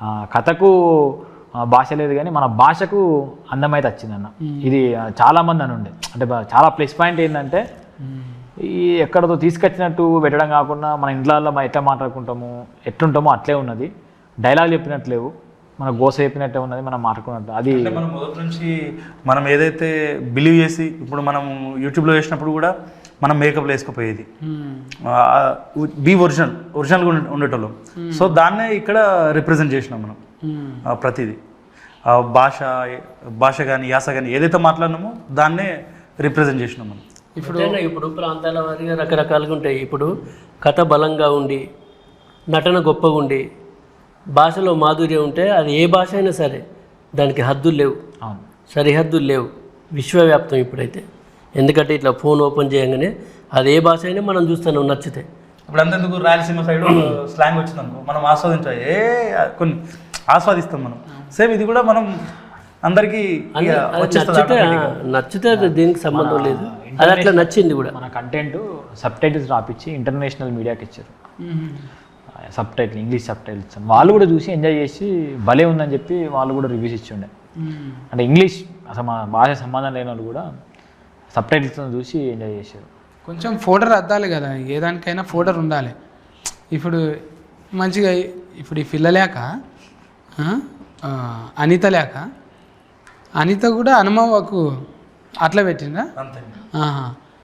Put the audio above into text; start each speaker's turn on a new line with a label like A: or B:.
A: ఆ, కథకు భాష లేదు కానీ మన భాషకు అందమైతే వచ్చిందన్న. ఇది ఆ, చాలా మంది అని ఉండే. అంటే చాలా ప్లస్ పాయింట్ ఏంటంటే ఈ ఎక్కడతో తీసుకొచ్చినట్టు పెట్టడం కాకుండా మన ఇంట్లో మనం ఎట్లా మాట్లాడుకుంటాము ఎట్లుంటామో అట్లే ఉన్నది. డైలాగ్ చెప్పినట్టు లేవు. మన గోస చెప్పినట్టే ఉన్నది మనం మాట్లాడుకున్నట్టు. అది
B: అంటే మనం మొదటి నుంచి మనం ఏదైతే బిలీవ్ చేసి ఇప్పుడు మనం యూట్యూబ్లో చేసినప్పుడు కూడా మనం మేకప్లు వేసుకుపోయేది. బి ఒరిజినల్ ఒరిజినల్గా ఉండే ఉండేటోళ్ళం. సో దాన్నే ఇక్కడ రిప్రజెంట్ చేసినాం మనం. ఆ, ప్రతిదీ. ఆ, భాష భాష కానీ యాస కానీ ఏదైతే మాట్లాడినామో దాన్నే రిప్రజెంట్ చేసినాం మనం.
C: ఇప్పుడు ఇప్పుడు ప్రాంతాల వారీగా రకరకాలుగా ఉంటాయి. ఇప్పుడు కథ బలంగా ఉండి నటన గొప్పగా ఉండి భాషలో మాధుర్యం ఉంటే అది ఏ భాష అయినా సరే దానికి హద్దులు లేవు.
A: అవును.
C: సరిహద్దులు లేవు. విశ్వవ్యాప్తం ఇప్పుడైతే. ఎందుకంటే ఇట్లా ఫోన్ ఓపెన్ చేయగానే అది ఏ భాష అయినా మనం చూస్తున్నాం నచ్చితే.
B: ఇప్పుడు అంతెందుకు రాయలసీమ సైడ్ స్లాంగ్ వచ్చింది అనుకో మనం ఆస్వాదించాలి ఏ కొన్ని ఆస్వాదిస్తాం మనం. సేమ్ ఇది కూడా మనం అందరికీ
C: నచ్చితే. నచ్చితే అది దీనికి సంబంధం లేదు. అది అట్లా నచ్చింది కూడా.
A: మన కంటెంట్ సబ్ టైటిల్స్ రాపిచ్చి ఇంటర్నేషనల్ మీడియాకి ఇచ్చారు. Subtitle English subtitles వాళ్ళు కూడా చూసి ఎంజాయ్ చేసి భలే ఉందని చెప్పి వాళ్ళు కూడా రివ్యూస్ ఇచ్చిండే అంటే ఇంగ్లీష్ అసలు మన భాష సంబంధం లేని వాళ్ళు కూడా సబ్ టైటిల్స్ చూసి ఎంజాయ్ చేశారు.
D: కొంచెం ఫోల్డర్ అద్దాలి కదా ఏ దానికైనా ఫోల్డర్ ఉండాలి. ఇప్పుడు మంచిగా ఇప్పుడు ఈ పిల్ల లేక అనిత లేక అనిత కూడా అనుమవకు అట్లా పెట్టిందా
B: అంతే.